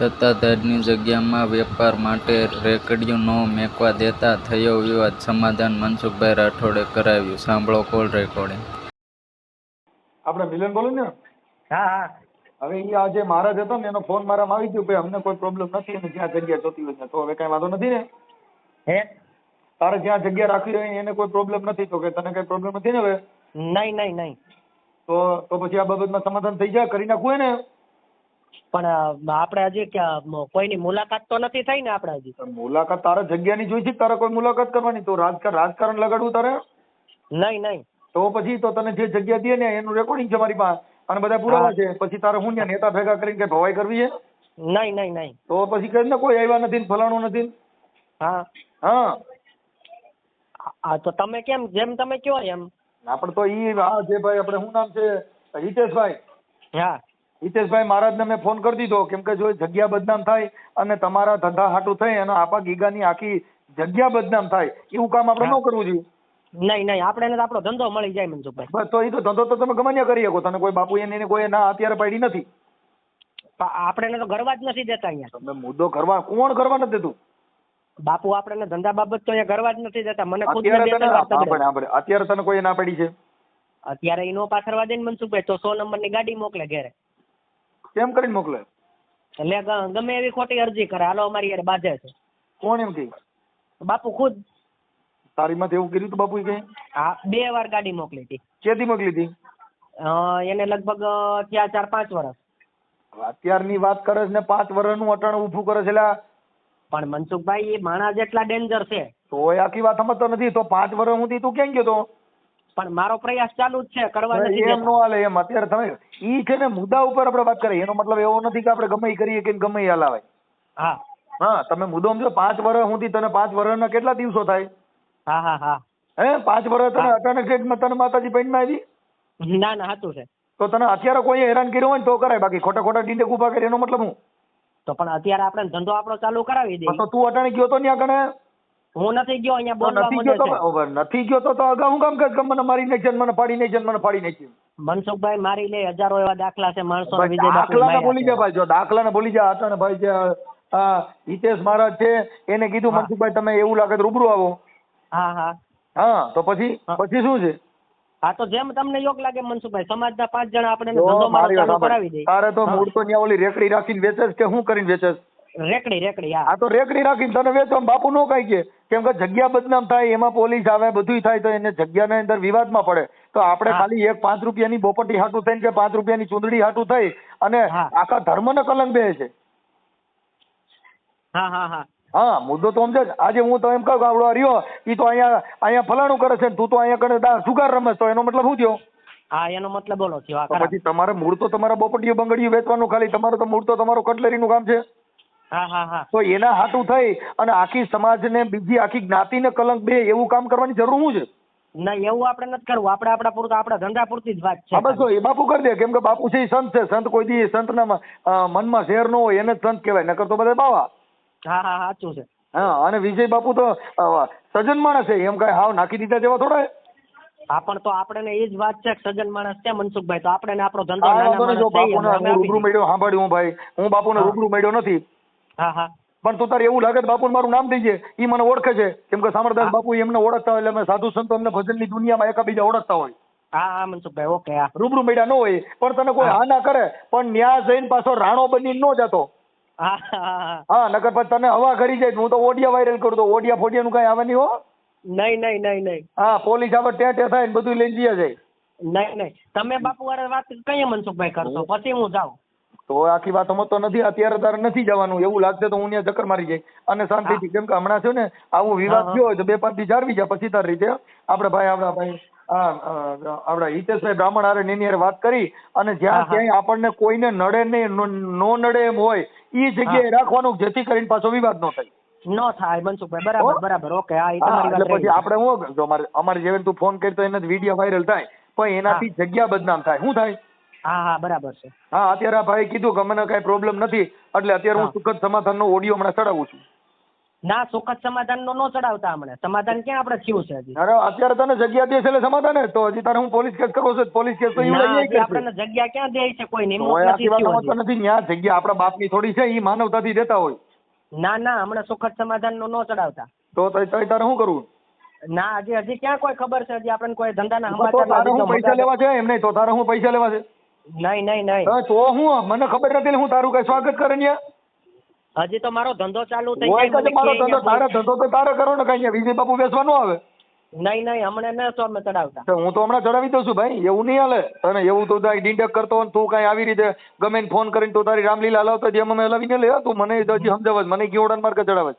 સત્તાધારની જગ્યામાં વેપાર માટે રેકડિયું ન મેકવા દેતા થયો વિવાદ. સમાધાન મનસુખભાઈ રાઠોડે કરાવ્યું. સાંભળો કોલ રેકોર્ડિંગ. આપણે મિલન બોલો ને? હા હા. હવે ઈ આજે જે મહારાજ હતો ને એનો ફોન મારામાં આવી ગયો ભાઈ અમને કોઈ પ્રોબ્લેમ નથી અને જ્યાં જગ્યા જોતી હોય. તો હવે કઈ વાંધો નથી ને? હે? તારે જ્યાં જગ્યા રાખવી હોય એને કોઈ પ્રોબ્લેમ નથી? તો કે તને કઈ પ્રોબ્લેમ નથી ને હવે? નહીં નહીં નહીં. તો તો પછી આ બાબતમાં સમાધાન થઈ જાય કરી નાખવું ને પણ આપણે હજી ક્યાં કોઈની મુલાકાત તો નથી થઈ ને આપણે હજી? મુલાકાત તારે જગ્યાની જોઈ છે તારે કોઈ મુલાકાત કરવાની? તો રાજકારણ રાજકારણ લગાડવું તારે? નહીં નહીં. તો પછી તો તને જે જગ્યા દે ને એનું રેકોર્ડિંગ છે મારી પાસે. અને બધા પુરાવા છે. પછી તારે હું ત્યાં નેતા ભેગા કરીને કઈ ભવાઈ કરવી છે? નહીં નહીં નહીં. તો પછી કઈ ને કોઈ આવ્યા નથી ને ફલાણું નથી હા. હા. હા તો તમે કેમ જેમ તમે કયો એમ. આપણે તો ઈ આ જે ભાઈ આપણે શું નામ છે? હિતેશભાઈ. હા. હિતેશભાઈ મહારાજને મેં ફોન કરી દીધો કેમ કે જો જગ્યા બદનામ થાય અને તમારા ધંધા હાટું થઈ અને આપા ગીગાની આખી જગ્યા બદનામ થાય એવું કામ આપણે ન કરવું જોઈએ નહીં નહીં આપણે એને તો આપણો ધંધો મળી જાય મનસુખભાઈ બસ તો એ તો ધંધો તો તમે ગમે ત્યાં કરી શકો તને કોઈ બાપુ એને કોઈ ના અત્યારે પાડી નથી આપણે એને તો ગરવા જ નથી દેતા અહીંયા તમે મુદ્દો કરવા કોણ કરવા નથી દેતું બાપુ આપણે ધંધા બાબત તો અહીંયા ગરવા જ નથી દેતા મને ખુદ અત્યારે તને કોઈ ના પડી છે અત્યારે એનો નો પાથરવા દે ને મનસુખભાઈ તો સો નંબરની ગાડી મોકલે ઘેરે કેમ કરીને મોકલે? એટલે ગમે એવી ખોટી અરજી કરે. હાલો અમારી યાર બાજે છે. કોણ એમ કે? બાપુ ખુદ. તારી માથે એવું કર્યું તું બાપુ કે? હા બે વાર ગાડી મોકલી હતી. કેદી મોકલી હતી? એને લગભગ ત્યાં ચાર પાંચ વર્ષ અત્યારની વાત કરે છે ને પાંચ વર્ષનું અટણ ઊભું કરે છે પણ મનસુખભાઈ એ માણસ જેટલા ડેન્જર છે. તો એ આખી વાત સમજતો નથી. તો પાંચ વર્ષ સુધી તું કેમ ગયો તો? પણ મારો પ્રયાસ ચાલુ જ છે કરવા નથી એમ નો હાલે એમ અત્યારે તમે ઈ છે ને મુદ્દા ઉપર આપણે વાત કરીએ એનો મતલબ એવો નથી કે આપણે ગમે કરીએ કે ગમે હલાવાય. હા. હા તમે મુદ્દો સમજો પાંચ વર્ષ સુધી તને પાંચ વર્ષના કેટલા દિવસો થાય? હા હા હા. હે પાંચ વર્ષ તને અચાનક એક તને માતાજી પૈણમાં આવી? ના ના સાચું છે. તો તને અત્યારે કોઈ હેરાન કર્યો હોય ને તો કરાય બાકી ખોટા ખોટા ડીંડે ઊભા કરે એનો મતલબ હું? તો પણ અત્યારે આપણે ધંધો આપણો ચાલુ કરાવી દઈએ તો તું અટાણે ગયો તો ત્યાં કણે? હું નથી ગયો અહીંયા બોલવા નથી ગયો તો નથી ગયો તો અગાઉ હું કામ કર મને મારી નાખશે ને મને ફાડી નાખશે ને મને ફાડી નાખશે મનસુખભાઈ મારી લે હજારો એવા દાખલા છે માણસો વિજય દાખલા બોલી જા ભાઈ જો દાખલાને બોલી જા અટાણે ભાઈ જે આ હિતેશ મહારાજ છે એને કીધું મનસુખભાઈ તમે એવું લાગે તો રૂબરૂ આવો. હા હા. હા તો પછી પછી શું છે? હા તો જેમ તમને યોગ લાગે મનસુખભાઈ સમાજના પાંચ જણા આપણે ધંધો મારો કરાવી દઈએ તારે તો મૂળ તો ત્યાં ઓલી રેકડી રાખીને વેચે કે શું કરીને વેચે? રેકડી રેકડી હા. આ તો રેકડી રાખીને તને વેચો બાપુ નો કઈ કે. કેમ કે જગ્યા બદનામ થાય એમાં પોલીસ આવે બધુંય થાય તો એને જગ્યાની અંદર વિવાદમાં પડે. તો આપણે ખાલી એક પાંચ રૂપિયાની બોપટી હાટું થઈને કે પાંચ રૂપિયાની ચૂંદડી હાટું થઈ અને આખા આખા ધર્મને કલંક બે છે. હા હા હા. હા મુદ્દો તો સમજે. આજે હું તો એમ કહું આવડો રહ્યો એ તો અહીંયા અહીંયા ફલાણું કરે છે તું તો અહીંયા કરે સુગાર રમે તો એનો મતલબ શું થયો? હા એનો મતલબ બોલો થયો. પછી તમારે મૂળ તો તમારા બોપટીઓ બંગડીઓ વેચવાનું ખાલી તમારું તો મૂળ તો તમારું કટલેરીનું કામ છે. તો એના હાટું થઈ અને આખી સમાજને બીજી આખી જ્ઞાતિને કલંક બે એવું કામ કરવાની જરૂર શું છે? ના એવું આપણે નથી કરવું. આપણે આપણા પૂરતું આપણા ધંધા પૂરતી જ વાત છે. બસ એ બાપુ કરી દે. કેમ કે બાપુ છે એ સંત છે. સંત કોઈ દી સંતના મનમાં ઝેર ન હોય એને જ સંત કહેવાય. નકર તો બધા બાવા. હા હા સાચું છે. હા અને વિજય બાપુ તો સજન માણસ છે. એમ કઈ હાવ નાખી દીધા જેવા થોડા હા પણ તો આપણે એ જ વાત છે કે સજ્જન માણસ છે મનસુખભાઈ. તો આપણે આપણો ધંધો બાપુને રૂબરૂ. મળ્યો સાંભળ્યું હું ભાઈ. હું બાપુને. રૂબરૂ મળ્યો નથી. હા હા. પણ તું તારે એવું લાગે બાપુ મારું નામ દઈ છે એ મને ઓળખે છે. કેમ કે સામરદાસ બાપુ એમને ઓળખતા હોય એટલે અમે સાધુ સંતો એમને ભજનની દુનિયામાં એકાબીજા ઓળખતા હોય. હા હા મનસુખભાઈ ઓકે હા. રૂબરૂ મળ્યા ન હોય. પણ તને કોઈ હા. ના કરે પણ ન્યા જઈને પાછો રાણો બની ન જતો. હા નકર પછી તને હવા ઘડી જાય હું તો ઓડિયા વાયરલ કરું તો ઓડિયા ફોડિયાનું કઈ આવે નહીં હો? નહીં નહીં નહીં નહીં. હા પોલીસ આવે ત્યાં ત્યાં થાય બધું લઈને જઈએ જાય નહીં નહીં. તમે બાપુ વાળા વાત કઈ મનસુખભાઈ કરશો? પછી હું જાઉં. તો આખી વાત સમજતો નથી અત્યારે તારે નથી જવાનું એવું લાગશે તો હું ત્યાં ચક્કર મારી જાય. અને શાંતિથી કેમ કે હમણાં છે ને આવું વિવાદ. થયો હોય તો બે પાંચથી જાળવી જાય પછી તારી રીતે આપણે ભાઈ આપણા ભાઈ આપણા હિતેશભાઈ બ્રાહ્મણ આરે એની વાત કરી અને જ્યાં. ક્યાંય આપણને કોઈને નડે નહીં નો નો નડે એમ હોય એ જગ્યાએ રાખવાનું જેથી કરીને પાછો વિવાદ ન થાય. નો થાય મનસુખભાઈ બરાબર બરાબર ઓકે આ તમારી વાત પછી આપણે હું જો અમારે અમારે જેવી તું ફોન કરી તો એના વીડિયો વાયરલ થાય પણ એનાથી જગ્યા બદનામ થાય. શું થાય? હા હા બરાબર છે. હા અત્યારે આ ભાઈ કીધું કે મને કઈ પ્રોબ્લેમ નથી એટલે અત્યારે હું સુખદ સુખદ સમાધાનનો ઓડિયો હમણાં ચડાવું છું. ના સુખદ સમાધાન નો ન ચડાવતા હમણાં. સમાધાન ક્યાં આપણે થયું છે હજી? અરે અત્યારે તને જગ્યા દે છે એટલે સમાધાન ને તો હજી તારે હું પોલીસ કેસ કરવો છે? પોલીસ કેસ તો એવું ના, આપણને જગ્યા ક્યાં દે છે કોઈ નિમણૂક નથી થયું નથી ન્યા જગ્યા આપણા બાપની થોડી છે એ માનવતાથી દેતા હોય. ના ના હમણાં સુખદ સમાધાન નો ન ચડાવતા. તો તારે શું કરવું? ના હજી હજી ક્યાં કોઈ ખબર છે? હજી આપણને કોઈ ધંધાના તો સમાચાર પૈસા લેવા છે એમ નહીં તો તારે હું પૈસા લેવા છે નહીં નહીં નહીં. તો હું મને ખબર નથી હું તારું કઈ સ્વાગત કરે ને હજી તો મારો ધંધો ચાલુ થઈ ગયો છે મારો ધંધો તારો ધંધો તો તારે કરો ને કઈ વિજય બાપુ બેસવાનો આવે? નહીં નહીં હમણાં ના તો અમે ચડાવતા. તો હું તો હમણાં ચડાવી દઉં છું ભાઈ એવું નહીં હાલે. તને એવું તો તારી ડીંડક કરતો હોય તું કઈ આવી રીતે ગમે ને ફોન કરીને તું તારી રામલીલા હલાવતો જેમ અમે હલાવીને લે તું મને હજી સમજાવત મને ગીવડાને માર્કે ચડાવે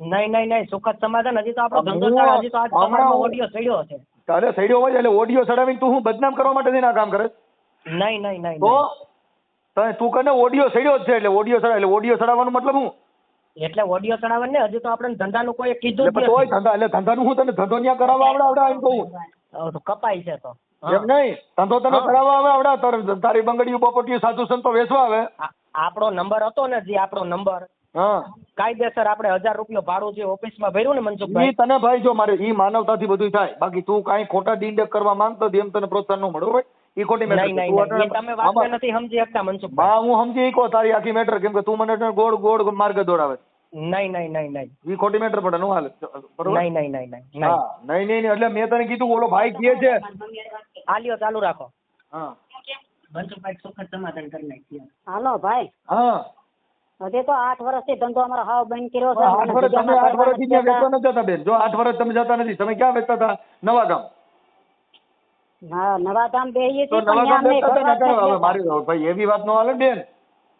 નહીં નહીં નહીં સુખદ સમાધાન. હજી તો આપણો ધંધો ચાલે હજી તો આજ તમારો ઓડિયો ચડ્યો છે તારે સૈડ્યો હોય એટલે ઓડિયો ચડાવીને તું હું બદનામ કરવા માટે ના કામ કરે નહીં નહીં નહીં તો તને તું કને ઓડિયો સડ્યો જ છે એટલે ઓડિયો ચડાવ એટલે ઓડિયો ચડાવવાનો મતલબ હું? એટલે ઓડિયો ચડાવવા ને હજુ તો આપણે ધંધાનું કોઈ કીધું જ તોય ધંધા એટલે ધંધાનું હું તને ધંધો ન્યા કરાવવા આવડે આવડે એમ કહું. તો કપાય છે તો. એમ નહીં. ધંધો તને કરાવવા આવે આવડે તારે તારી બંગડીયું પોપટીયું સાધુ સંતો વેચવા આવે. આપણો નંબર હતો ને જે આપણો નંબર હા. કાયદેસર આપણે હજાર રૂપિયા ભાડું જે ઓફિસમાં ભર્યું ને મનસુખભાઈ. તને ભાઈ જો મારે ઈ માનવતાથી બધું થાય. બાકી તું કાંઈ ખોટા ડીંડક કરવા માંગતો એમ તને પ્રોત્સાહન ન મળે ભાઈ. ઈ ખોટી મેટર. તમે વાતને નથી સમજી શકતા મનસુખ હા હું સમજી કહો તારી આખી મેટર કેમ કે તું મને ગોળ ગોળ માર્ગે દોડાવે નહીં નહીં નહીં નહીં. ઈ ખોટી મેટર પડે નું હાલે. બરોબર? નહીં નહીં નહીં નહીં નહીં હા નહીં. નહીં નહીં. એટલે મેં તને કીધું ઓલો ભાઈ કહે છે. આલ્યો ચાલુ રાખો. હા. મનસુખભાઈ સુખદ સમાધાન કરી નાખીએ. હાલો ભાઈ. હા. હજી તો આઠ વર્ષથી ધંધો અમારો હાવ બંધ કર્યો છે. આઠ વર્ષ તમે આઠ વર્ષથી ત્યાં વેચવા નથી બેન. જો આઠ વર્ષ તમે જતા નથી તમે ક્યાં વેચતા હતા? નવા ગામ. હા નવા બેહીએ તો છીએ પણ હતા ને અમે ઘરવાસ હવે મારી ભાઈ એવી વાત નો હાલે બેન.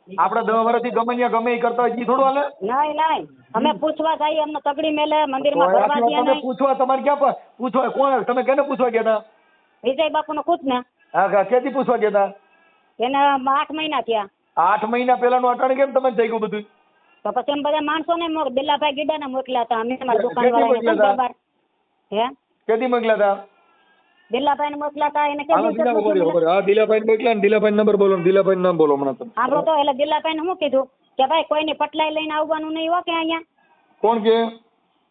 આપણે દસ વર્ષથી ગમે ત્યાં ગમે એ કરતા હોય ઈ થોડું હાલે. નહીં નહીં. અમે પૂછવા જઈએ અમને તગડી મેલે મંદિરમાં ભરવા દે તમે નહીં. પૂછવા તમારે ક્યાં પ- પૂછવા કોણ તમે કેને પૂછવા ગયા હતા વિજય બાપુ નું ને. હા હા, ક્યાંથી પૂછવા ગયા હતા એને આઠ મહિના થયા. આઠ મહિના પહેલાનું અટાણે કેમ તમે થઈ ગયું બધું? તો પછી એમ બધા માણસો ને બિલ્લાભાઈ ગીડા ને મોકલ્યા હતા અમે અમારા દુકાન વાળા મોકલ્યા હે? ક્યાંથી મોકલ્યા હતા બિલ્લાભાઈ ને મોકલ્યા એને કેમ. હા દિલાભાઈ મોકલ્યા ને દિલાભાઈ નંબર બોલો દિલાભાઈ નામ બોલો હમણાં તમે. આપણો તો એટલે દિલાભાઈ ને શું કીધું કે ભાઈ કોઈની પટલાઈ લઈને આવવાનું નહીં હો કે અહીંયા? કોણ કે?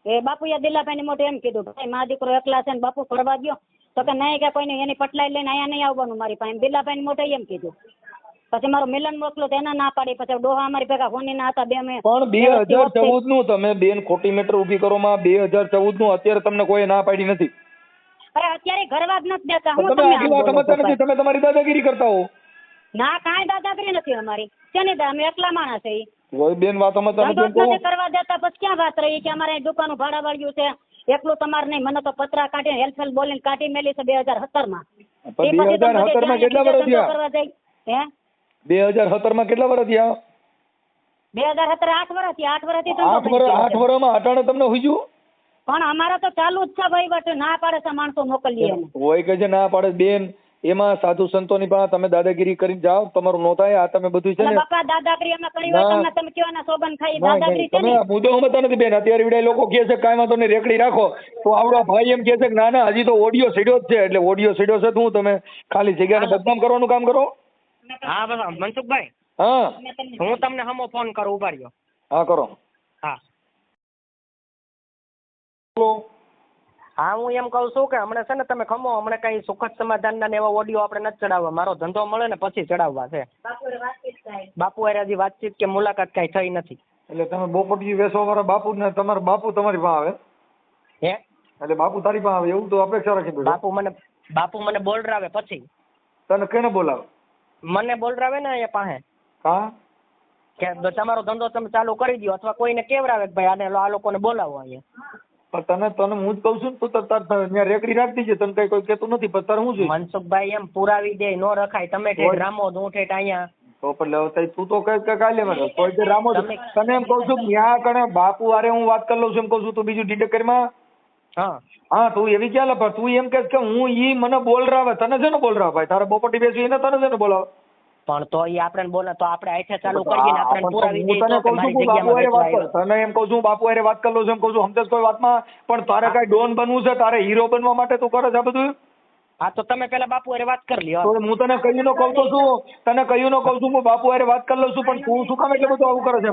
એ બાપુએ દિલાભાઈ ને મોટું એમ કીધું ભાઈ મારા દીકરો એકલા છે ને બાપુ ફરવા ગયો તો કે નહીં કે કોઈને એની પટલાઈ લઈને અહીંયા નહીં આવવાનું મારી પાસે. દિલાભાઈ ને મોટે એમ કીધું. પછી મારો મિલન મોકલો તો એના ના પાડી પછી ડોહા અમારી ભેગા ફોની ના હતા બે મે પણ બે હજાર ચૌદનું તમે બેન ખોટી મેટર ઊભી કરો માં બે હજાર ચૌદનું અત્યારે તમને કોઈ ના પાડી નથી. અરે અત્યારે ઘરવા જ નથી દેતા હું તમે તમને આખી વાત સમજતા નથી. તમે તમારી દાદાગીરી કરતા હો. ના કાંઈ દાદાગીરી નથી અમારી. શેની દા? અમે એકલા માણસ છે કોઈ બેન વાત સમજતા નથી કરવા દેતા પછી ક્યાં વાત રહી? કે અમારે અહીં ભાડા વાળ્યું છે. એકલું તમારે નહીં. મને તો પતરા કાઢીને હેલ્પફેલ બોલીને કાઢી મેલી છે બે હજાર સત્તરમાં બે હજાર સત્તરમાં કેટલા વર્ષ થયા? કરવા જાય હે? બે હજાર સત્તરમાં કેટલા વર્ષ થયા? બે હજાર સત્તર આઠ વર્ષથી આઠ વર્ષથી ધંધો આઠ વર્ષ આઠ. વર્ષમાં અટાણે તમને હુજ્યું પણ અમારે તો ચાલુ જ છે વહીવટ ના પાડે છે માણસો મોકલીએ એને. હોય કે છે ના પાડે બેન એમાં સાધુ સંતોની પાસે તમે દાદાગીરી કરીને જાઓ તમારું નો થાય આ તમે બધું છે એટલે ને બાપા દાદાગીરી અમે કરી હોય ના. તમને તમે કેવાના સોગન ખાઈ ના, દાદાગીરી છે તમે ને આ મુદ્દો સમજતા નથી બેન અત્યારે વિડાય લોકો કહે છે કાંઈ વાંધો નહીં રેકડી રાખો. તો આવડો ભાઈ એમ કહે છે કે ના ના હજી તો ઓડિયો સીડ્યો જ છે એટલે ઓડિયો સીડ્યો છે તો હું તમે ખાલી જગ્યાને બદનામ કરવાનું કામ કરો? હા બસ મનસુખભાઈ હા. હું તમને હમો ફોન કરું ઊભા રહ્યો. હા કરો. હા હું એમ કહું છું કે હમણાં છે ને તમે ખમો હમણાં કઈ સુખદ સમાધાનના ને એવા ઓડિયો આપણે નથી ચડાવવા. મારો ધંધો મળે ને પછી ચડાવવા છે. બાપુ હજી વાતચીત કે મુલાકાત કઈ થઈ નથી. એટલે તમે બોપટજી વેસો વાળા બાપુ ને તમારા બાપુ તમારી પાસે આવે? હે? એટલે બાપુ તારી પાસે આવે એવું તો અપેક્ષા રાખી બેઠો બાપુ મને બાપુ મને બોલરાવે પછી. તને કેને બોલાવે? મને બોલરાવે ને એ પાસે. હા? કે તમારો ધંધો તમે ચાલુ કરી દો અથવા કોઈને કેવરાવે કે ભાઈ આને આ લોકોને બોલાવો અહીંયા. પણ તને તને હું જ કહું છું ને તું તાર ત્યાં રેકડી રાખતી છે તને કઈ કોઈ કહેતું નથી પણ તારે શું જોઈએ મનસુખભાઈ એમ પુરાવી દે નો રખાય. તમે ઠેઠ રામો હું ઠેઠ અહીંયા. તો પણ તઈ તું તો કઈ કઈ કાલે મને કોઈ રામો તને એમ કહું છું કે ન્યા કણે બાપુ વારે હું વાત કરી લઉં છું એમ કહું છું તું બીજું ડીટેક કરીમાં હા. હા તું એવી ક્યાં લપા તું એમ કે હું ઈ મને બોલ રાવે તને છે ને બોલ રાવે ભાઈ? તારે બોપટી બેસી એને તને છે ને બોલાવે? પણ તો એ આપણે બોલે તો આપણે આઈથે ચાલુ કરીએ ને આપણે પુરાવી દઈએ તો મારી જગ્યામાં વાત કર તને એમ કહું છું બાપુ હારે વાત કરી લઉં છું એમ કહું છું સમજે કોઈ વાતમાં પણ તારે કઈ ડોન બનવું છે તારે હીરો બનવા માટે તું કરે છે આ બધું? હા તો તમે પેલા બાપુ હારે વાત કરી લ્યો. હું તને કહ્યું નો કહું તો છું તને કહ્યું નો કહું છું હું બાપુ હારે વાત કરી લઉં છું પણ તું શું કામ એટલે બધું આવું કરે છે?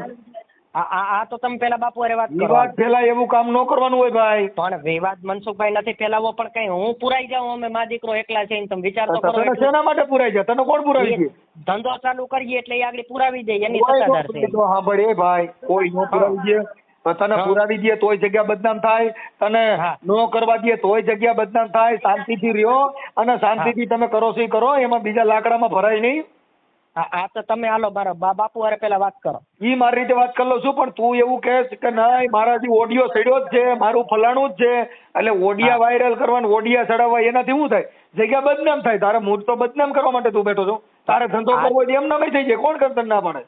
આ તો તમે પેલા બાપુ અરે વાત કરો. વિવાદ ફેલાય એવું કામ ન કરવાનું હોય ભાઈ. પણ વિવાદ મનસુખભાઈ નથી ફેલાવો પણ કઈ હું પુરાઈ જાઉં? અમે મા દીકરો એકલા છે તમે વિચાર તો કરો શેના માટે પુરાઈ જાય તને કોણ પુરાવી છે? ધંધો ચાલુ કરીએ એટલે એ આગળ પુરાવી દે એની સત્તાધાર છે. સાંભળ એ ભાઈ. કોઈ ન પુરાવી દે. તને પુરાવી દે તોય જગ્યા બદનામ થાય. તને હા. નો કરવા દે તોય જગ્યા બદનામ થાય. શાંતિથી રહ્યો અને શાંતિથી તમે કરો છો કરો. એમાં બીજા લાકડામાં ભરાય નહીં. આ તો તમે હાલો મારા બાપુ હારે પેલા વાત કરો. ઈ મારી રીતે વાત કરી લઉં છું પણ તું એવું કહે કે ના મારાથી ઓડિયો સડ્યો જ છે મારું ફલાણું જ છે એટલે ઓડિયા વાયરલ કરવાનું ઓડિયા ચડાવવા એનાથી શું થાય? જગ્યા બદનામ થાય. તારે મૂળ તો બદનામ કરવા માટે તું બેઠો છો. તારે ધંધો કરવો એમ ના થઈ જાય. કોણ કરતર ના પડે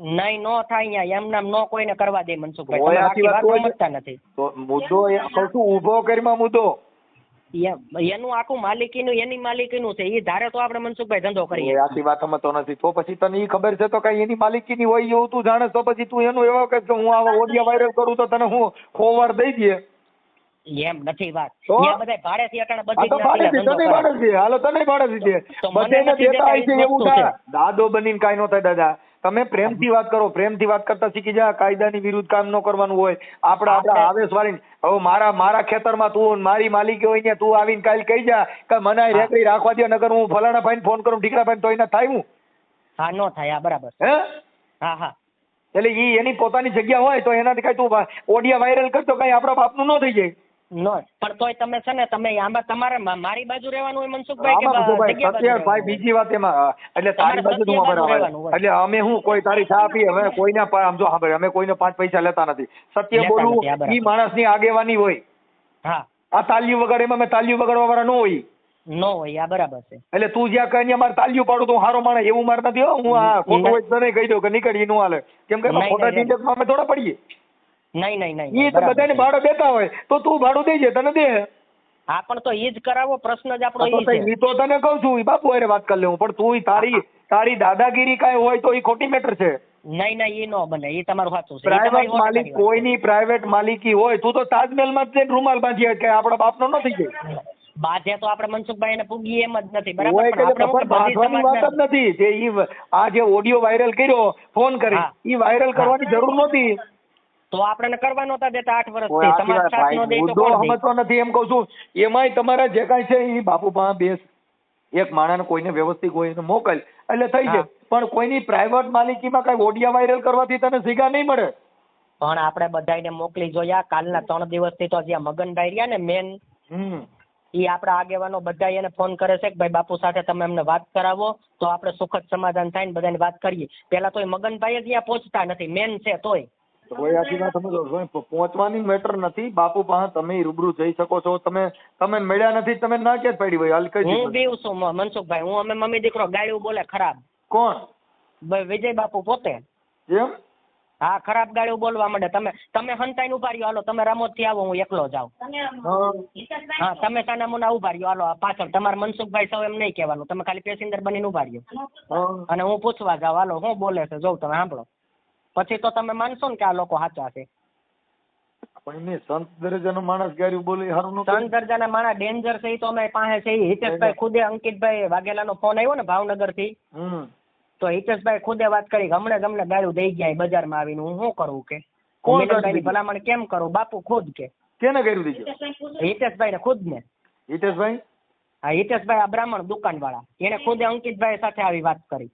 નહીં નો થાય અહીંયા એમ નામ નો કોઈને કરવા દે મનસુખભાઈ. તમે વાત. સમજતા નથી. મુદ્દો કઉ છું ઊભો કરીમાં મુદ્દો. એનું આખું માલિકીનું એની માલિકીનું છે એ ધારે તો આપણે મનસુખભાઈ ધંધો કરીએ. આખી વાત સમજતો નથી. તો પછી તને એ ખબર છે તો કઈ એની માલિકીની હોય એવું તું જાણે તો પછી તું એનું એવો કે હું આવા ઓડિયા વાયરલ કરું તો તને હું ખોવાર દઈ દે એમ નથી વાત? ત્યાં બધા ભાડેથી અટાણે બધી તો છે. તને. હાલો તને દેતા છે એવું થાય. છે. દાદો બનીને કઈ નો થાય દાદા. તમે પ્રેમથી વાત કરો પ્રેમથી વાત કરતા શીખી જા કાયદાની વિરુદ્ધ કામ ન કરવાનું હોય. આપણે આપણા આવેશ વાળીને હવે મારા મારા ખેતરમાં તું મારી માલિકી હોય ને તું આવીને કાલ કહી જા કે મને રેકડી રાખવા દે નગર હું ફલાણા ભાઈને ફોન કરું ઢીકરા ભાઈને તો એને થાય હું. હા નો થાય આ બરાબર. હે? હા હા. એટલે એ એની પોતાની જગ્યા હોય તો એનાથી કઈ તું ઓડિયા વાયરલ કરતો કઈ આપણા બાપનું ન થઈ જાય. પણ તોય તમે છે ને તમે આમાં તમારે મારી બાજુ રહેવાનું હોય મનસુખભાઈ કે આમાં ભાઈ જગ્યા બાજુ વાત એમાં એટલે તારી બાજુ તું હોય. એટલે અમે હું કોઈ તારી ચા પી અમે કોઈને આમ જો સાંભળ અમે કોઈને પાંચ પૈસા લેતા નથી. સત્ય બોલવું બરાબર. ઈ માણસની આગેવાની હોય. હા. આ તાલિયું વગર એમાં અમે તાલિયું વગાડવા વાળા ન હોય. નો હોય આ બરાબર છે. એટલે તું જ્યાં કઈ અમારે તાલિયું પાડું તો હારો માણસ એવું મારે નથી હો. આ ખોટું હોય તો તને કહી દઉં કે નીકળી નું હાલે. કેમ કે ખોટા નહીં, અમે થોડા પડીએ. નહીં નહીં નહીં એ તો બધાને ભાડો દેતા હોય. તો તું ભાડું દેજે તને દે. હા પણ તો એ જ કરાવો પ્રશ્ન જ આપણો એ છે. તો તને કહું છું બાપુ અરે વાત કરી લેવું પણ તું તારી તારી દાદાગીરી કાંઈ હોય તો એ ખોટી મેટર છે. નહીં નહીં એ નો બને એ તમારું સાચું છે. પ્રાઇવેટ માલિક કોઈની પ્રાઇવેટ માલિકી હોય તું તો તાજમહેલમાં જ રૂમાલ બાંધી કે આપણા બાપનો નથી બાધે તો આપણે મનસુખભાઈ પૂગીએ એમ જ નથી બરાબર? નથી. જે આ જે ઓડિયો વાયરલ કર્યો ફોન કરી એ ઈ વાયરલ કરવાની જરૂર નહોતી. તો આપણને કરવા નતા દેતા આઠ વર્ષથી આખી સાથ નો દે તો કોણ સમજતો નથી એમ કહું છું. એમાંય તમારા જે કાંઈ છે એ બાપુ પાસે બેસ. એક માણસને કોઈને વ્યવસ્થિત એને મોકલ. એટલે થઈ જાય પણ કોઈની પ્રાઇવેટ માલિકીમાં કઈ ઓડિયા વાયરલ કરવાથી તને સીગા નહીં મળે. પણ આપણે બધાને મોકલી જોયા. કાલના ત્રણ દિવસથી તો જ્યાં મગનભાઈ રહ્યા ને મેન ઈ આપણા આગેવાનો બધા એને ફોન કરે છે કે ભાઈ બાપુ સાથે તમે એમને વાત કરાવો તો આપણે સુખદ સમાધાન થાય ને બધાની વાત કરીએ. પેલા તો મગનભાઈ જ ત્યાં પહોંચતા નથી. મેન છે તોય. તો પહોંચવાની મેટર નથી. બાપુ પાસે તમે રૂબરૂ જઈ શકો છો. તમે તમે મળ્યા નથી તમે ના ક્યાં જ પડી હોય? હાલ કઈ હું. બીવ છું મનસુખભાઈ. હું અમે મમ્મી દીકરો ગાળ્યું બોલે ખરાબ. કોણ? બ- વિજય બાપુ પોતે. કેમ હા ખરાબ ગાળ્યું બોલવા માંડે. તમે તમે હંતાઈને ઊભા રહ્યો. હાલો તમે રામોદથી આવો હું એકલો જાઉં. હા. હા તમે સાનામુના ઊભા રહ્યો. હાલો આ પાછળ. તમારે મનસુખભાઈ સૌ એમ નહીં કહેવાનું. તમે ખાલી પેસેન્જર બનીને ઊભા રહ્યો. અને હું પૂછવા જાઉં. હાલો હું બોલે છે? જોઉં તમે સાંભળો. પછી તો તમે માનશો ને કે આ લોકો સાચા છે. પણ એમને સંત દરજાનો માણસ ગાર્યું બોલે હારું ન કહેવાય? દરજાના માણા ડેન્જર છે એ તો અમે પાસે છે. હિતેશભાઈ ખુદે અંકિતભાઈ વાઘેલાનો ફોન આવ્યો ને ભાવનગરથી તો હિતેશભાઈ ખુદે વાત કરી કે હમણાં જ અમને ગાળું દઈ ગયા બજાર બજારમાં આવીને હું શું કરું કે? કોણ ભલામણ કેમ કરું? બાપુ ખુદ કે. કેને કર્યું દીધું? હિતેશભાઈ ને ખુદ ને હિતેશભાઈ? હા હિતેશભાઈ આ બ્રાહ્મણ દુકાન વાળા એને ખુદે અંકિતભાઈ સાથે આવી વાત કરી.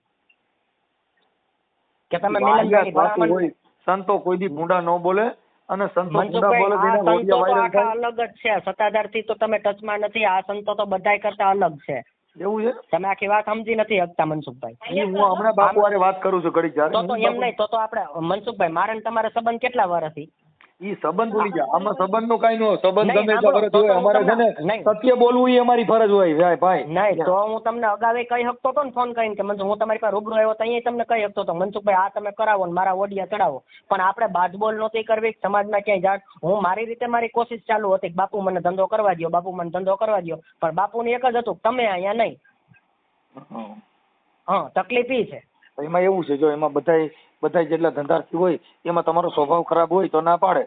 કે તમે હોય સંતો કોઈ દી ભૂંડા ન બોલે અને સંતો ભૂંડા બોલે તેના સંતો વાયરલ થાય. અલગ જ છે. સત્તાધારથી તો તમે ટચમાં નથી આ સંતો તો બધાય કરતા અલગ છે. એવું છે? તમે આખી વાત સમજી નથી શકતા મનસુખભાઈ. હું હમણાં બાપુ વાત કરું છું ઘડી તો તો એમ નહીં તો તો આપણે મનસુખભાઈ મારે ને તમારે સંબંધ કેટલા વર્ષથી ઈ સંબંધ ભૂલી ગયા. આમાં સંબંધનું કઈ ન હોય. સંબંધ ગમે તો તો હોય. અમારે છે ને સત્ય બોલવું એ અમારી ફરજ હોય ભાઈ ભાઈ. નહીં તો હું તમને અગાવે કહી શકતો હતો ને ફોન કરીને કે મનસુખ હું તમારી પાસે રૂબરૂ આવ્યો તો અહીંયા તમને કહી શકતો હતો મનસુખભાઈ આ તમે કરાવો ને મારા ઓડિયા ચડાવો. પણ આપણે બાજબોલ નહોતી કરવી સમાજમાં ક્યાંય જાણ. હું મારી રીતે મારી કોશિશ ચાલુ હતી કે બાપુ મને ધંધો કરવા દો બાપુ મને ધંધો કરવા દો પણ બાપુને એક જ હતું તમે અહીંયા નહીં. હા તકલીફ ઈ છે. એમાં એવું છે જો એમાં બધાય બધાય જેટલા ધંધાર્થી હોય એમાં તમારો સ્વભાવ ખરાબ હોય તો ના પાડે.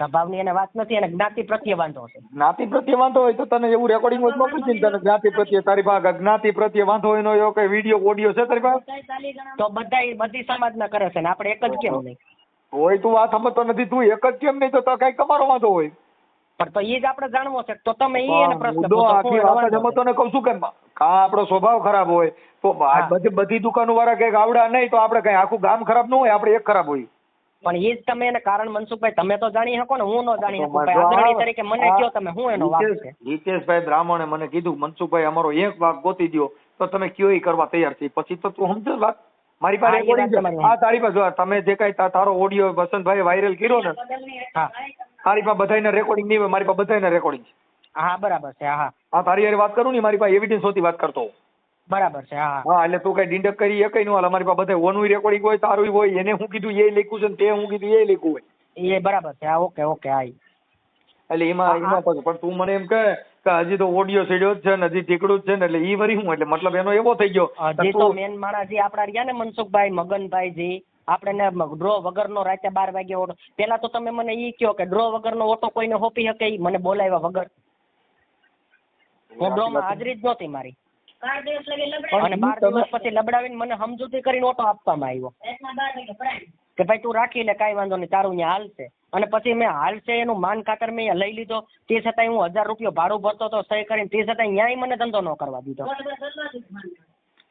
સ્વભાવની એને વાત નથી એને જ્ઞાતિ પ્રત્યે વાંધો છે. જ્ઞાતિ પ્રત્યે વાંધો હોય તો તને એવું રેકોર્ડિંગ હોય તો મોકલી દે તને જ્ઞાતિ પ્રત્યે તારી પાસે જ્ઞાતિ પ્રત્યે વાંધો હોય નો એવો કઈ વીડિયો ઓડિયો છે તારી પાસે? તો બધાય બધી સમાજના કરે છે ને આપણે એક જ કેમ નહીં? હોય તું વાત સમજતો નથી તું એક જ કેમ નહીં તો તો કઈ તમારો વાંધો હોય? પણ તો એ જ આપણે જાણવો છે તો તમે એ એને પ્રશ્ન પૂછો, આખી વાત સમજતો કહું છું કે કા આપણો સ્વભાવ ખરાબ હોય તો બધી બધી દુકાનો વાળા કંઈક આવડા નહીં તો આપણે કઈ આખું ગામ ખરાબ ન હોય આપણે એક ખરાબ હોય. પણ એ જ તમે એને કારણ મનસુખભાઈ તમે તો જાણી શકો ને હું ન જાણી શકું ભાઈ. આદરણી તરીકે મને કયો તમે હું એનો વાક છે? હિતેશભાઈ બ્રાહ્મણે મને કીધું મનસુખભાઈ અમારો એક વાક ગોતી દો તો તમે કયો ઈ કરવા તૈયાર છે? પછી તો તું સમજો વાત. મારી પાસે એ છે. હા તારી પાસે તમે જે કઈ તારો ઓડિયો વસંતભાઈ વાયરલ કર્યો ને હા. તારી પાસે બધાયના રેકોર્ડિંગ નહીં હોય મારી પાસે બધાયના રેકોર્ડિંગ છે. હા બરાબર છે હા હા. તારી હારે વાત કરું ને મારી પાસે એવિડન્સ હોતી વાત કરતો હોઉં. બરાબર છે હા હા. એટલે તું કઈ ડિંડક કરી એ કઈ નું હાલ અમારી પાસે બધા ઓનું રેકોર્ડિંગ હોય તારું હોય એને હું કીધું એ લખ્યું છે ને તે હું કીધું એ લખ્યું હોય. એ બરાબર છે હા ઓકે ઓકે હા એટલે એમાં એમાં પછી પણ તું મને એમ કહે કે હજી તો ઓડિયો સીડ્યો જ છે ને હજી ટીકડું જ છે ને એટલે ઈ વરી હું એટલે મતલબ એનો એવો થઈ ગયો જે તો મેન માણસ જે આપડા રહ્યા ને મનસુખભાઈ મગનભાઈ જી આપણે ડ્રો વગરનો રાતે બાર વાગે ઓટો પેલા તો તમે મને ઈ કહો કે ડ્રો વગરનો ઓટો કોઈને હોપી શકે ઈ? મને બોલાવ્યા વગર. હું ડ્રો માં હાજરી જ નહોતી મારી. અને બાર દિવસ પછી લબડાવીને મને સમજૂતી કરીને ઓટો આપવામાં આવ્યો. કે ભાઈ તું રાખી લે કાંઈ વાંધો નહીં તારું ત્યાં હાલશે. અને પછી મેં હાલશે એનું માન ખાતર મેં લઈ લીધો. તે છતાંય હું હજાર રૂપિયા ભાડું ભરતો હતો સહી કરીને તે છતાંય ન્યાય મને ધંધો ન કરવા દીધો.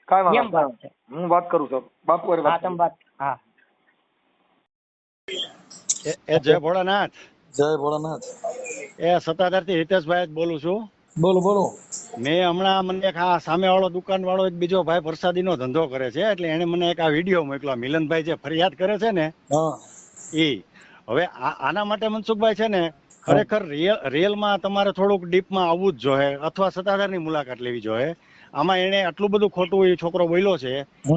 કાંઈ વાત છે. હું વાત કરું છું. બાપુ અરે હા વાત તમે વાત હા. એ જય ભોળાનાથ. જય ભોળાનાથ. એ સત્તાધારથી હિતેશભાઈ જ બોલું છું. બોલો બોલો. મેં હમણાં મને એક આ દુકાન વાળો એક બીજો ભાઈ પ્રસાદી નો ધંધો કરે છે એટલે એને મને એક આ વીડિયો મોકલો મિલનભાઈ જે ફરિયાદ કરે છે ને હા. ઈ હવે આ આના માટે મનસુખભાઈ છે ને ખરેખર રિયલ રિયલમાં તમારે થોડુંક ડીપમાં આવવું જ જોઈએ અથવા સત્તાધારની મુલાકાત લેવી જોઈએ. આમાં એને આટલું બધું ખોટું એ છોકરો બોલ્યો છે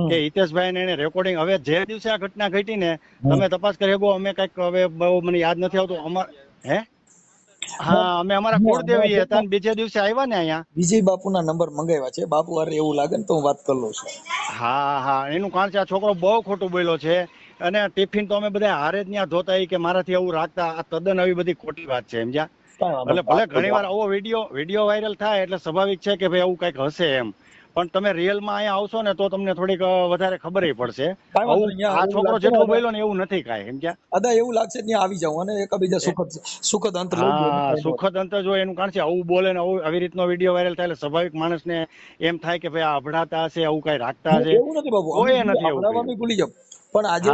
કે હિતેશભાઈ એને રેકોર્ડિંગ હવે જે દિવસે આ ઘટના ઘટી ને તમે તપાસ કરી શકો અમે કંઈક હવે બહુ મને યાદ નથી આવતું. અમાર હે? હા અમે અમારા કુળદેવી હતા અને બીજે દિવસે આવ્યા ને અહીંયા. વિજય બાપુના નંબર મંગાવ્યા છે. બાપુ અરે એવું લાગે ને તો હું વાત કરી લઉં છું. હા હા. એનું કારણ છે આ છોકરો બહુ ખોટું બોલ્યો છે. અને ટિફિન તો અમે બધા હારે જ ત્યાં ધોતા કે મારાથી આવું રાખતા. આ તદ્દન આવી બધી ખોટી વાત છે સમજ્યા? એટલે ભલે ઘણી વાર આવો વીડિયો વીડિયો વાયરલ થાય એટલે સ્વાભાવિક છે કે ભાઈ આવું કંઈક હશે એમ. પણ તમે રિયલમાં અહીંયા આવશો ને તો તમને થોડીક વધારે ખબર પડશે. આ છોકરો જેટલું બોલ્યો ને એવું નથી કાંઈ સમજ્યા અદા એવું લાગશે ત્યાં આવી જાઉં અને એકબીજા સુખદ સુખદ અંત હા સુખદ અંતર જો એનું કારણ છે આવું બોલે ને આવું આવી રીતનો વીડિયો વાયરલ થાય એટલે સ્વાભાવિક માણસને એમ થાય કે ભાઈ આ અભડાતા હશે આવું કઈ રાખતા હશે. એવું નથી બાબુ કોઈ નથી એવું ભૂલી જાવ પણ આજે.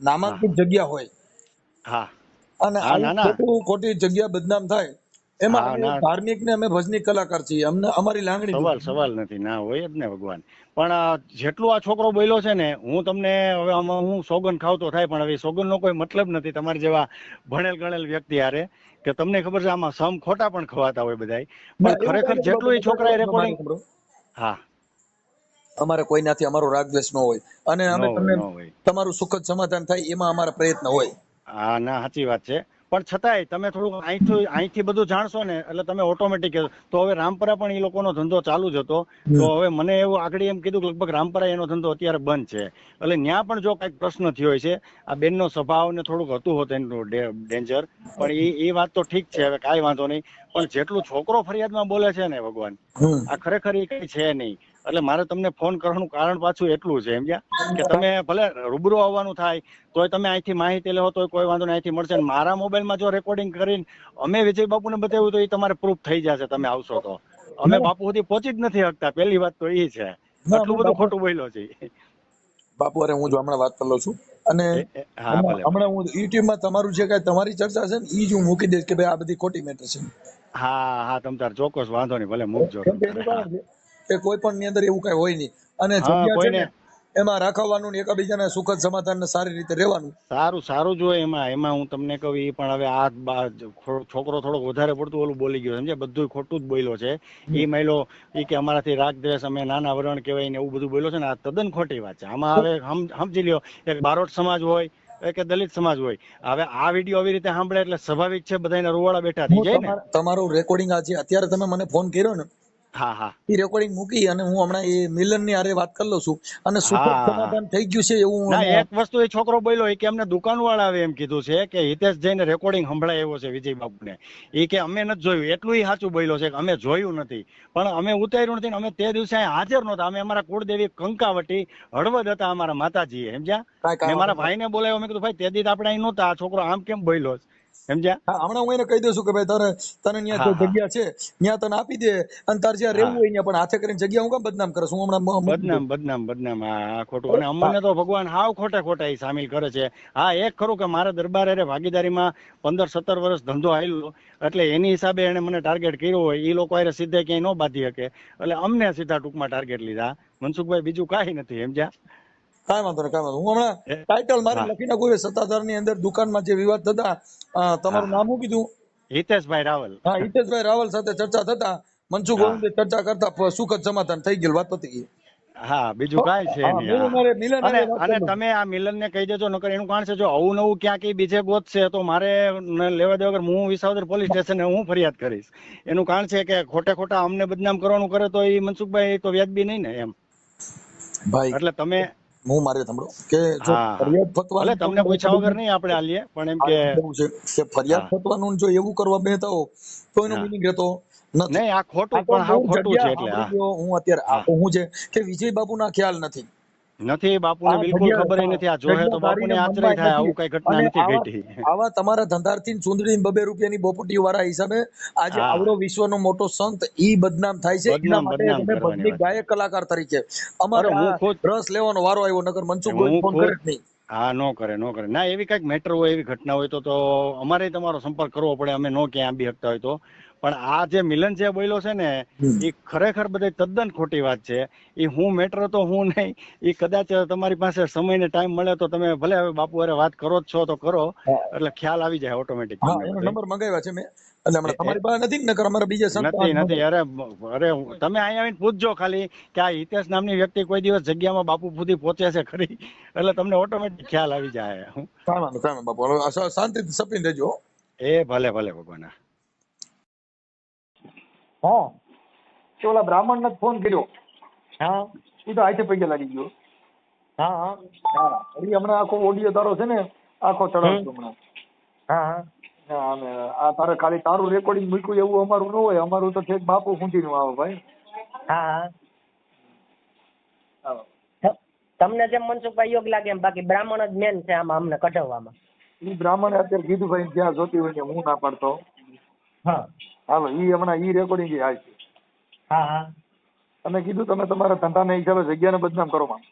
નામાંકિત જગ્યા હોય હા. અને. ખોટું જગ્યા બદનામ થાય એમાં. ધાર્મિક ને અમે ભજની કલાકાર છીએ અમને અમારી લાગણી સવાલ સવાલ નથી ના હોય જ ને ભગવાન પણ જેટલું આ છોકરો બોલ્યો છે ને હું તમને હવે આમાં હું સોગન ખાવતો થાય પણ હવે સોગન નો કોઈ મતલબ નથી તમારી જેવા ભણેલ ગણેલ વ્યક્તિ હારે કે તમને ખબર છે આમાં સમ ખોટા પણ ખવાતા હોય બધા પણ ખરેખર જેટલું એ છોકરા રેકોર્ડિંગ હા અમારે કોઈનાથી અમારો રાગ દ્વેષ ન હોય અને અમે તમને. તમારું સુખદ સમાધાન થાય એમાં અમારા પ્રયત્ન હોય હા ના સાચી વાત છે. પણ છતાંય તમે થોડુંક અહીંથી અહીંથી બધું જાણશો ને એટલે તમે ઓટોમેટિક તો હવે રામપરા પણ એ લોકોનો ધંધો ચાલુ જ હતો. તો હવે મને એવું આગળ એમ કીધું કે લગભગ રામપરા એનો ધંધો અત્યારે બંધ છે. એટલે ત્યાં પણ જો કંઈક પ્રશ્ન થયો છે આ બેનનો સ્વભાવ ને થોડુંક હતું હોત એનું ડેન્જર પણ એ એ વાત તો ઠીક છે હવે કાંઈ વાંધો નહીં. પણ જેટલું છોકરો ફરિયાદમાં બોલે છે ને ભગવાન આ ખરેખર એ કઈ છે નહીં. એટલે મારે તમને ફોન કરવાનું કારણ પાછું એટલું છે સમજ્યા? કે તમે ભલે રૂબરૂ આવવાનું થાય તોય તમે અહીંથી માહિતી લેવો તોય કોઈ વાંધો નહીં અહીંથી મળશે. મારા મોબાઈલમાં જો રેકોર્ડિંગ કરીને અમે વિજય બાપુને બતાવ્યું તો એ તમારે પ્રૂફ થઈ જશે તમે આવશો તો. અમે બાપુ સુધી પહોંચી જ નથી શકતા પહેલી વાત તો એ છે. આટલું બધું ખોટું બોલ્યો છે. બાપુ અરે હું જો હમણાં વાત કરી લઉં છું. અને હમણાં હું યુટ્યુબમાં તમારું જે કાંઈ તમારી ચર્ચા છે ને એ જ હું મૂકી દઈશ કે ભાઈ આ બધી ખોટી મેટર છે. હા હા તમ તાર ચોક્કસ વાંધો નહીં ભલે મૂકજો કે કોઈ પણ ની અંદર એવું કઈ હોય નહીં. અને જગ્યા છે ને એમાં રાખવાનું ને એકબીજાને સુખદ સમાધાન સારી રીતે રહેવાનું. સારું સારું જો એમાં. એમાં હું તમને કહું એ પણ હવે આ છોકરો થોડોક વધારે પડતું ઓલું બોલી ગયો સમજે બધું ખોટું જ બોલ્યો છે. એ માયલો એ કે અમારાથી રાગ દ્વેષ અમે નાના વરણ કહેવાય ને એવું બધું બોલ્યો છે ને આ તદ્દન ખોટી વાત છે. આમાં હવે સમજી લ્યો એક બારોટ સમાજ હોય કે દલિત સમાજ હોય. હવે આ વીડિયો આવી રીતે સાંભળે એટલે સ્વાભાવિક છે બધાને રૂવાડા બેઠા થઈ જાય ને? તમારું રેકોર્ડિંગ આજે અત્યારે તમે મને ફોન કર્યો ને હા હા. એ રેકોર્ડિંગ મૂકી અને હું હમણાં એ મિલનની આરે વાત કરી લઉં છું. અને સુખદ સમાધાન થઈ ગયું છે એવું ના એક વસ્તુ એ છોકરો બોલ્યો એ કે અમને દુકાન વાળા એમ કીધું છે કે હિતેશ જઈને રેકોર્ડિંગ સંભળાય એવો છે વિજય બાપુને એ કે અમે નથી જોયું. એટલું એ સાચું બોલ્યો છે કે અમે જોયું નથી. પણ અમે ઉતાર્યું નથી અમે તે દિવસે હાજર નહોતા. અમે અમારા કુળદેવી કંકાવટી હળવદ હતા અમારા માતાજી સમજ્યા? મેં મારા ભાઈને બોલાવ્યો. મેં કીધું ભાઈ તે દિવસ આપણે અહીં નહોતા. આ છોકરો આમ કેમ બોલ્યો? છે? સમજ્યા? હા હમણાં હું એને કહી દઉં છું કે ભાઈ તારે તને ત્યાં જગ્યા છે ત્યાં તને આપી દે અને તારે જ્યાં રહેવું હોય ત્યાં પણ હાથે કરીને જગ્યા હું કામ બદનામ કરે છું? હમણાં. બદનામ બદનામ બદનામ. હા ખોટું. અને અમને તો ભગવાન હાવ ખોટે ખોટા એ સામેલ કરે છે. હા એક ખરું કે મારા દરબાર હારે ભાગીદારીમાં પંદર સત્તર વર્ષ ધંધો આવેલો એટલે એની હિસાબે એને મને ટાર્ગેટ કર્યો હોય. એ લોકો અરે સીધે ક્યાંય ન બાંધી શકે. એટલે અમને સીધા ટૂંકમાં ટાર્ગેટ લીધા. મનસુખભાઈ બીજું કાંઈ નથી સમજ્યા? કાંઈ વાંધો નહીં કાંઈ વાંધો હું હમણાં ટાઇટલ મારે લખી નાખું સત્તાધારની અંદર દુકાનમાં જે વિવાદ થતા તમારું નામ શું કીધું? હિતેશભાઈ રાવલ. હા હિતેશભાઈ રાવલ સાથે ચર્ચા થતા મનસુખ ગોવિંદે ચર્ચા કરતા સુખદ સમાધાન થઈ ગયેલ વાત હતી હા બીજું કાંઈ છે નહીં મિલન હારે- હા. મિલન અને હારે વાત અને કરી લઉં. તમે આ મિલન ને કહી દેજો નકર એનું કારણ છે જો આવું નવું ક્યાંક બીજે ગોતશે તો મારે લેવા દેવા વગર હું વિસાવદર પોલીસ સ્ટેશને હું ફરિયાદ કરીશ. એનું કારણ છે કે ખોટે ખોટા અમને બદનામ કરવાનું કરે તો એ મનસુખભાઈ તો વ્યાજબી નહીં ને એમ. ભાઈ એટલે તમે હું મારે સાંભળો કે જો ફરિયાદ ફતવા તમને પૂછા વગર નહીં આપણે આલીએ પણ એમ કે કે ફરિયાદ. ફતવાનું જો એવું કરવા બેહતા હો તો એનો. મિનિંગ રહેતો નથી નહીં આ ખોટું પણ આ ખોટું છે એટલે હા અત્યારે આ હા. છે કે વિજય બાપુના ખ્યાલ નથી નથી બાપુને બિલકુલ ખબર નથી આ જોહે તો બાપુને આશ્ચર્ય થાય આવું કઈ ઘટના નથી ઘટી. આવા તમારા ધંધાર્થી ચુંદડી બબે રૂપિયાની બોપટી વાળા હિસાબે આજે. આવડો વિશ્વનો મોટો સંત ઈ બદનામ થાય છે. બદનામ- માટે તમે ભજની ગાયક કલાકાર તરીકે અમારે હું આ ખુદ- રસ લેવાનો વારો આવ્યો નગર મનસુખ કોઈ ફોન કરે નહીં. હા નો કરે નો કરે. ના એવી કંઈક મેટર હોય એવી ઘટના હોય તો તો અમારે તમારો સંપર્ક કરવો પડે અમે નો ક્યાં આંબી શકતા હોય તો. પણ આ જે મિલન છે બોલ્યો છે ને એ ખરેખર બધે તદ્દન ખોટી વાત છે. એ હું મેટર તો હું નહીં. એ કદાચ તમારી પાસે સમય ને ટાઈમ મળે તો તમે ભલે હવે બાપુ અરે વાત કરો જ છો તો કરો. એટલે ખ્યાલ આવી જાય ઓટોમેટિક નંબર મંગાવ્યા છે મેં. એટલે તમારી પાસે નથી નકર અમારા બીજા નથી નથી. અરે અરે તમે અહીંયા આવીને પૂછજો ખાલી કે આ હિતેશ નામની વ્યક્તિ કોઈ દિવસ જગ્યામાં બાપુ સુધી પહોંચે છે ખરી? એટલે તમને ઓટોમેટિક ખ્યાલ આવી જાય. બાપુ. શાંતિથી સપીને રહેજો એ ભલે ભલે ભગવાન. હા. તે ઓલા બ્રાહ્મણ ને ફોન કર્યો. હા. એ તો હાથે પૈકે લાગી ગયો. હા હા. હા. એ હમણાં આખો ઓડિયો તારો છે ને આખો ચડાવતો હમણાં. હા હા. હા, અને આ તારે ખાલી તારું રેકોર્ડિંગ મૂક્યું એવું અમારું ન હોય અમારું તો ઠેક બાપુ ખૂંટીનું આવે ભાઈ. હા હા. તમને જેમ મનસુખભાઈ યોગ લાગે એમ બાકી બ્રાહ્મણ જ મેન છે આમાં અમને કઢાવવામાં. એ બ્રાહ્મણે અત્યારે કીધું ભાઈ જ્યાં જોતી હોય હું ના પાડતો. હા. હાલો ઈ હમણાં ઈ રેકોર્ડિંગ હાલ છે. હા હા. તમે કીધું તમે તમારા ધંધાના હિસાબે જગ્યાને બદનામ કરો માં